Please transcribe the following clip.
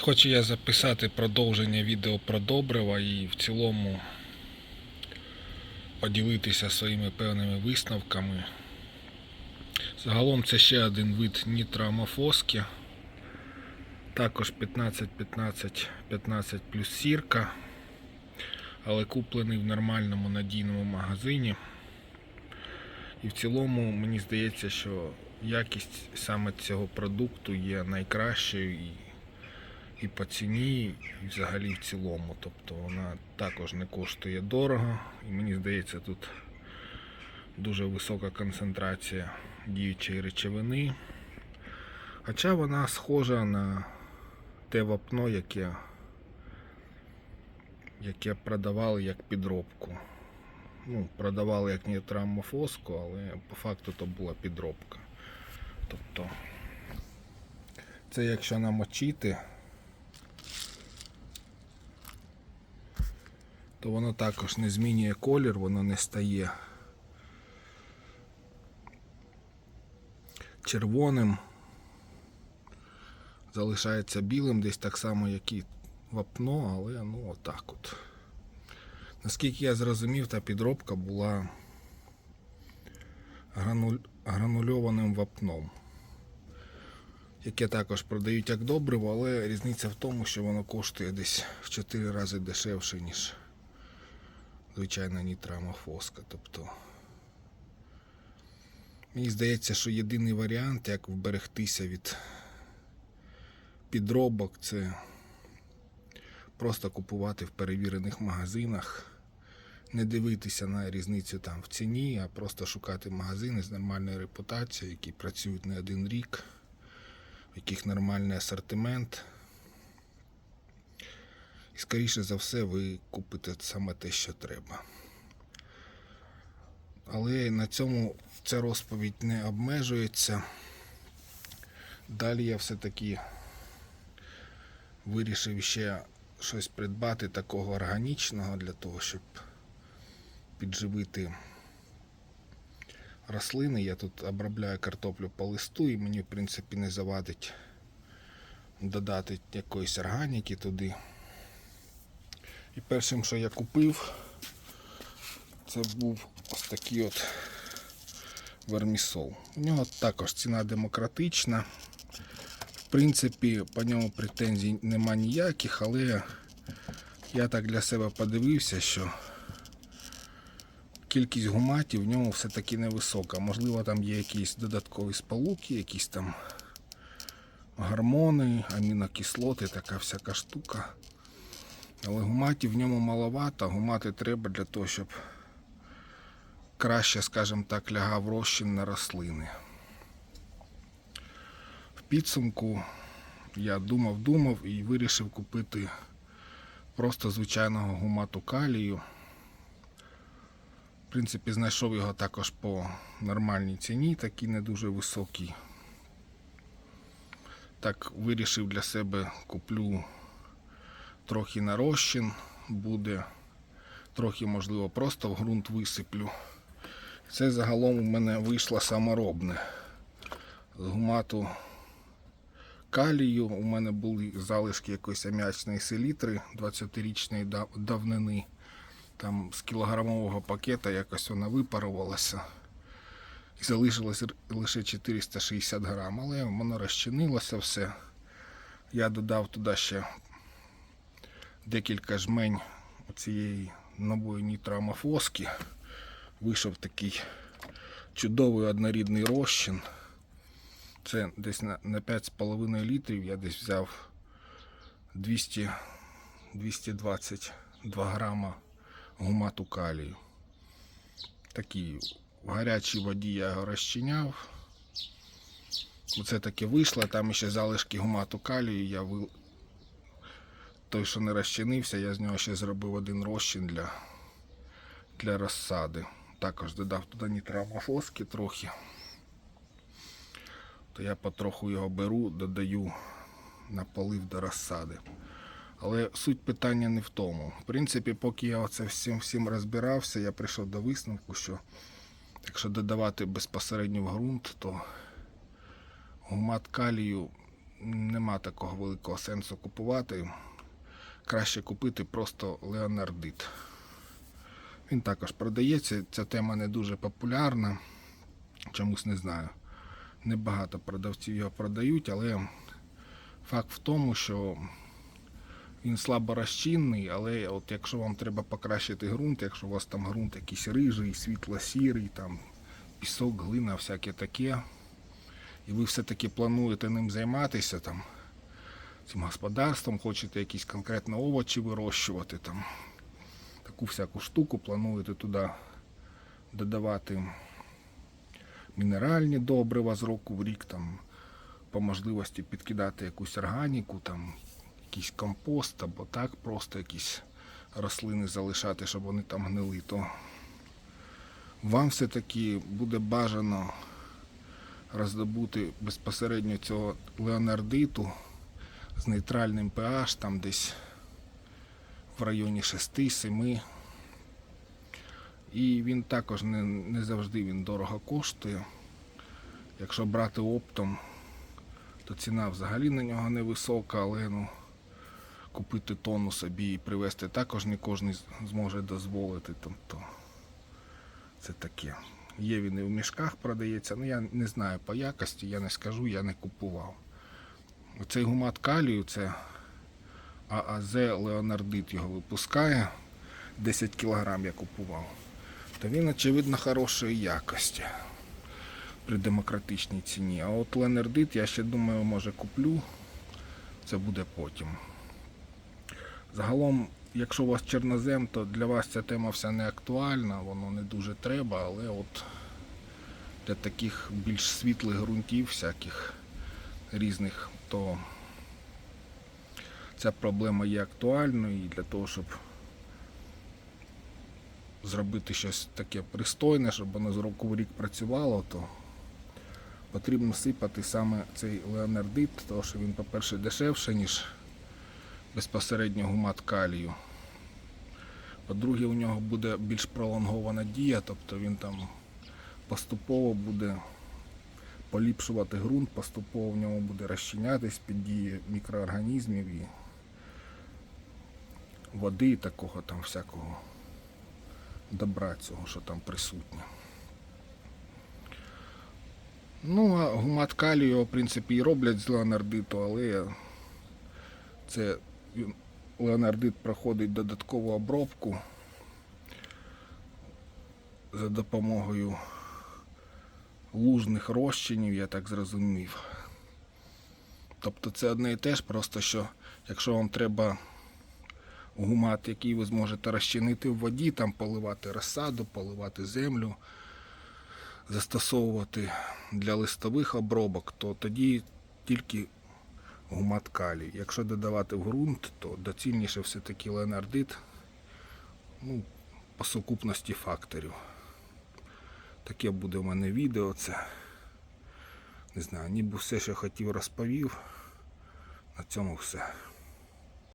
Хочу я записати продовження відео про добрива і в цілому поділитися своїми певними висновками. Загалом це ще один вид нітроамофоски. Також 15, 15, 15 плюс сірка, але куплений в нормальному надійному магазині. І в цілому мені здається, що якість саме цього продукту є найкращою і, по ціні, і взагалі в цілому. Тобто вона також не коштує дорого. І мені здається, тут дуже висока концентрація діючої речовини. Хоча вона схожа на те вапно, яке, яке продавали як підробку ну, продавали як нітроамофоску, але по факту то була підробка. Тобто, це якщо намочити, то воно також не змінює колір, воно не стає червоним, залишається білим, десь так само, як і вапно, але ну отак от. Наскільки я зрозумів, та підробка була грануль... гранульованим вапном, яке також продають як добриво, але різниця в тому, що воно коштує десь в 4 рази дешевше, ніж звичайна нітроамофоска. Тобто, мені здається, що єдиний варіант, як вберегтися від підробок, це просто купувати в перевірених магазинах, не дивитися на різницю там в ціні, а просто шукати магазини з нормальною репутацією, які працюють не один рік, в яких нормальний асортимент. І скоріше за все ви купите саме те, що треба. Але на цьому ця розповідь не обмежується. Далі я все-таки вирішив ще щось придбати такого органічного для того, щоб підживити рослини. Я тут обробляю картоплю по листу і мені, в принципі, не завадить додати якоїсь органіки туди. І першим, що я купив, це був ось такий от вермісол. У нього також ціна демократична. В принципі, по ньому претензій нема ніяких, але я так для себе подивився, що кількість гуматів в ньому все-таки невисока. Можливо, там є якісь додаткові сполуки, якісь там гормони, амінокислоти, така всяка штука. Але гуматів в ньому маловато, гумати треба для того, щоб краще, скажімо так, лягав розчин на рослини. В підсумку я думав, думав і вирішив купити просто звичайного гумату калію. В принципі, знайшов його також по нормальній ціні, такий не дуже високий. Так, вирішив для себе куплю трохи на буде, трохи, можливо, просто в ґрунт висиплю. Це загалом у мене вийшло саморобне. З гумату калію у мене були залишки якоїсь ам'ячної селітри 20-річної давнини. Там з кілограмового пакета якось вона випарувалася. І залишилось лише 460 грам, але воно розчинилося все. Я додав туди ще декілька жмень цієї нової нітроамофоски. Вийшов такий чудовий однорідний розчин. Це десь на, на 5,5 літрів я десь взяв 200, 222 грама гумату калію. Такий в гарячій воді я його розчиняв. Оце таке вийшло, там ще залишки гумату калію. Я. Той, що не розчинився, я з нього ще зробив один розчин для, для розсади. Також додав туди нітроамофоски трохи. То я потроху його беру, додаю на полив до розсади. Але суть питання не в тому. В принципі, поки я оце всім всім розбирався, я прийшов до висновку, що якщо додавати безпосередньо в ґрунт, то гумат калію нема такого великого сенсу купувати. Краще купити просто леонардит. Він також продається. Ця тема не дуже популярна. Чомусь не знаю. Небагато продавців його продають, але факт в тому, що він слабо розчинний, але от якщо вам треба покращити ґрунт, якщо у вас там ґрунт якийсь рижий, світло-сірий, там пісок, глина, всяке таке, і ви все-таки плануєте ним займатися, там, цим господарством, хочете якісь конкретно овочі вирощувати, там, таку всяку штуку, плануєте туди додавати мінеральні добрива з року в рік, там, по можливості підкидати якусь органіку, там, якийсь компост або так, просто якісь рослини залишати, щоб вони там гнили, то вам все-таки буде бажано роздобути безпосередньо цього леонардиту з нейтральним pH, там десь в районі 6-7. І він також не, не завжди він дорого коштує. Якщо брати оптом, то ціна взагалі на нього невисока, але ну, купити тонну собі і привезти також не кожен зможе дозволити. Тобто це таке. Є він і в мішках продається, ну я не знаю по якості, я не скажу, я не купував. Цей гумат калію, це ААЗ Леонардит його випускає. 10 кг я купував. То він, очевидно, хорошої якості при демократичній ціні. А от Ленардит, я ще думаю, може куплю. Це буде потім. Загалом, якщо у вас чорнозем, то для вас ця тема вся не актуальна, воно не дуже треба, але от для таких більш світлих ґрунтів, всяких різних, то ця проблема є актуальною і для того, щоб зробити щось таке пристойне, щоб воно з року в рік працювало, то потрібно сипати саме цей леонардит, тому що він, по-перше, дешевше, ніж безпосередньо гумат калію. По-друге, у нього буде більш пролонгована дія, тобто він там поступово буде поліпшувати ґрунт, поступово в ньому буде розчинятись під дією мікроорганізмів і води і такого там всякого добра цього, що там присутнє. Ну, а гумат калію, в принципі, і роблять з леонардиту, але це леонардит проходить додаткову обробку за допомогою лужних розчинів, я так зрозумів. Тобто це одне і те ж, просто що якщо вам треба гумат, який ви зможете розчинити в воді, там поливати розсаду, поливати землю, застосовувати для листових обробок, то тоді тільки гумат калій. Якщо додавати в ґрунт, то доцільніше все-таки ленардит ну, по сукупності факторів. Таке буде в мене відео. Це не знаю, ніби все, що хотів, розповів. На цьому все.